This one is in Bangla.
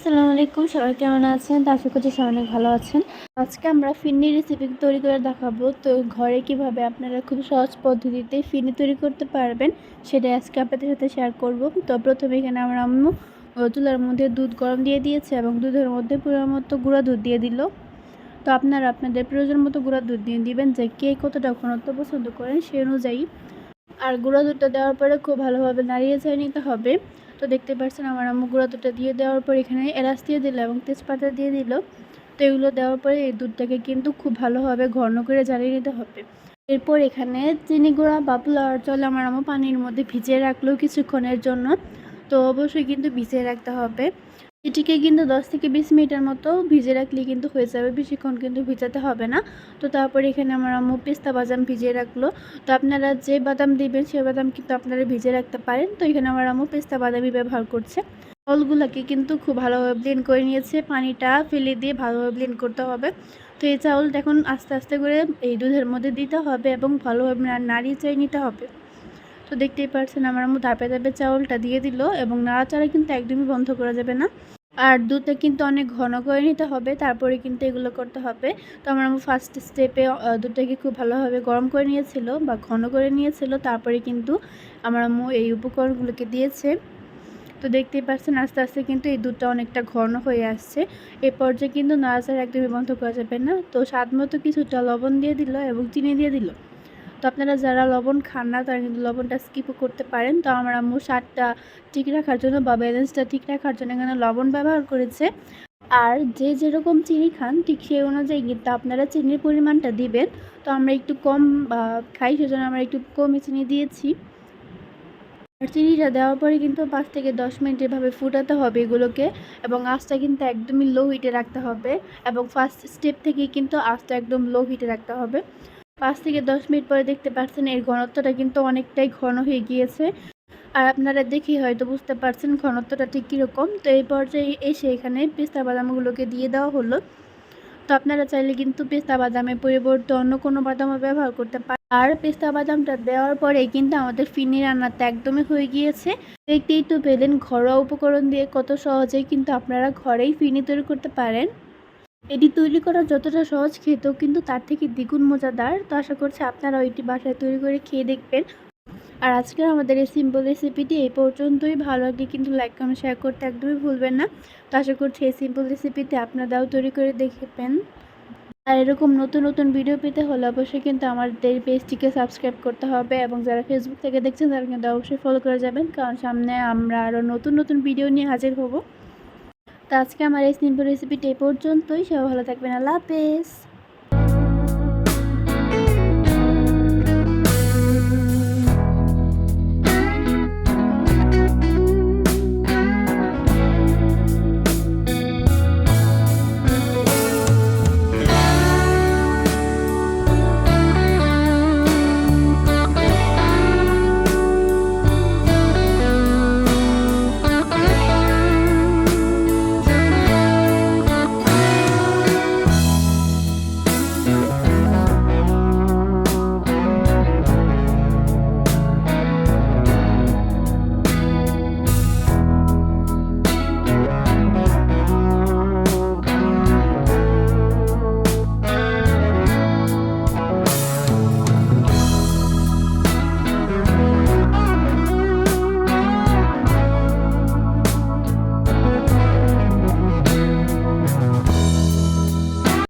আসসালামু আলাইকুম, সবাই কেমন আছেন? তা আশা করছি সবাই অনেক ভালো আছেন। আজকে আমরা ফিরনি রেসিপি তৈরি করে দেখাবো। তো ঘরে কীভাবে আপনারা খুব সহজ পদ্ধতিতে ফিরনি তৈরি করতে পারবেন সেটা আজকে আপনাদের সাথে শেয়ার করব। তো প্রথমে এখানে আমার আম্মু চুলার মধ্যে দুধ গরম দিয়ে দিয়েছে এবং দুধের মধ্যে পুরো মতো গুঁড়া দুধ দিয়ে দিল। তো আপনারা আপনাদের প্রয়োজন মতো গুঁড়া দুধ দিয়ে দিবেন, যে কে কতটা ঘনত্ব পছন্দ করেন সেই অনুযায়ী। আর গুঁড়া দুধটা দেওয়ার পরে খুব ভালোভাবে নাড়িয়ে চাই নিতে হবে। তো দেখতে পাচ্ছেন আমার আম্মু গুঁড়া দুটো দিয়ে দেওয়ার পর এখানে এলাচ দিয়ে দিল এবং তেজপাতা দিয়ে দিল। তো এগুলো দেওয়ার পরে এই দুধটাকে কিন্তু খুব ভালোভাবে ঘন করে জ্বালিয়ে নিতে হবে। এরপর এখানে চিনি গুঁড়া বা পোলাওয়ার জল আমার আম্মু পানির মধ্যে ভিজিয়ে রাখল কিছুক্ষণের জন্য। তো অবশ্যই কিন্তু ভিজিয়ে রাখতে হবে। এটিকে কিন্তু দশ থেকে বিশ মিনিটের মতো ভিজে রাখলে কিন্তু হয়ে যাবে। বেশিক্ষণ কিন্তু ভিজাতে হবে না। তো তারপরে এখানে আমার আম্মু পেস্তা বাদাম ভিজিয়ে রাখল। তো আপনারা যে বাদাম দিবেন, সে বাদাম কিন্তু আপনারা ভিজে রাখতে পারেন। তো এখানে আমার আম্মু পেস্তা বাদামই ব্যবহার করছে। চাউলগুলোকে কিন্তু খুব ভালোভাবে ব্লেন্ড করে নিয়েছে। পানিটা ফেলে দিয়ে ভালোভাবে ব্লেন্ড করতে হবে। তো এই চাউলটা এখন আস্তে আস্তে করে এই দুধের মধ্যে দিতে হবে এবং ভালোভাবে নাড়িয়ে চাই নিতে হবে। তো দেখতেই পারছেন, আমার আম্মু ধাপে ধাপে চাউলটা দিয়ে দিল এবং নাড়াচাড়া কিন্তু একদমই বন্ধ করা যাবে না। আর দুধটা কিন্তু অনেক ঘন করে নিতে হবে, তারপরে কিন্তু এগুলো করতে হবে। তো আমার আম্মু ফার্স্ট স্টেপে দুধটাকে খুব ভালোভাবে গরম করে নিয়েছিল বা ঘন করে নিয়েছিল, তারপরে কিন্তু আমার আম্মু এই উপকরণগুলোকে দিয়েছে। তো দেখতেই পাচ্ছেন আস্তে আস্তে কিন্তু এই দুধটা অনেকটা ঘন হয়ে আসছে। এ পর্যায়ে কিন্তু নাড়াচাড়া একদমই বন্ধ করা যাবে না। তো স্বাদ মতো কিছুটা লবণ দিয়ে দিল এবং চিনি দিয়ে দিল। আপনারা যারা লবণ খান না, তারা কিন্তু লবণটা স্কিপও করতে পারেন। তো আমার আম্মু স্বাদটা ঠিক রাখার জন্য বা ব্যালেন্সটা ঠিক রাখার জন্য এখানে লবণ ব্যবহার করেছে। আর যে যেরকম চিনি খান, ঠিক সেই অনুযায়ী কিন্তু আপনারা চিনির পরিমাণটা দিবেন। তো আমরা একটু কম খাই, সেজন্য আমরা একটু কমই চিনি দিয়েছি। আর চিনিটা দেওয়ার পরে কিন্তু পাঁচ থেকে দশ মিনিট এভাবে ফুটাতে হবে এগুলোকে এবং আঁচটা কিন্তু একদমই লো হিটে রাখতে হবে। এবং ফার্স্ট স্টেপ থেকেই কিন্তু আঁচটা একদম লো হিটে রাখতে হবে। পাঁচ থেকে দশ মিনিট পরে দেখতে পাচ্ছেন এর ঘনত্বটা কিন্তু অনেকটাই ঘন হয়ে গিয়েছে। আর আপনারা দেখেই হয়তো বুঝতে পারছেন ঘনত্বটা ঠিক কীরকম। তো এই পর্যায়ে এসে এখানে পেস্তা বাদামগুলোকে দিয়ে দেওয়া হলো। তো আপনারা চাইলে কিন্তু পেস্তা বাদামের পরিবর্তে অন্য কোনো বাদামও ব্যবহার করতে পারেন আর পেস্তা বাদামটা দেওয়ার পরে কিন্তু আমাদের ফিনি রান্নাটা একদমই হয়ে গিয়েছে। দেখতেই তো পেলেন ঘরোয়া উপকরণ দিয়ে কত সহজেই কিন্তু আপনারা ঘরেই ফিনি তৈরি করতে পারেন। এটি তৈরি করা যতটা সহজ খেতেও কিন্তু তার থেকে দ্বিগুণ মজাদার। তো আশা করছি আপনারা ওইটি বাসায় তৈরি করে খেয়ে দেখবেন। আর আজকের আমাদের এই সিম্পল রেসিপিটি এই পর্যন্তই। ভালো লাগলে কিন্তু লাইক কমেন্ট শেয়ার করতে একদমই ভুলবেন না। তো আশা করছি এই সিম্পল রেসিপিটি আপনারাও তৈরি করে দেখবেন। আর এরকম নতুন নতুন ভিডিও পেতে হলে অবশ্যই কিন্তু আমাদের পেজটিকে সাবস্ক্রাইব করতে হবে এবং যারা ফেসবুক থেকে দেখছেন তারা কিন্তু অবশ্যই ফলো করে যাবেন। কারণ সামনে আমরা আরও নতুন নতুন ভিডিও নিয়ে হাজির হব। তো আজকে আমার এই সিম্পল রেসিপিটি এই পর্যন্তই। সবাই ভালো থাকবেন। আল্লাহ হাফেজ।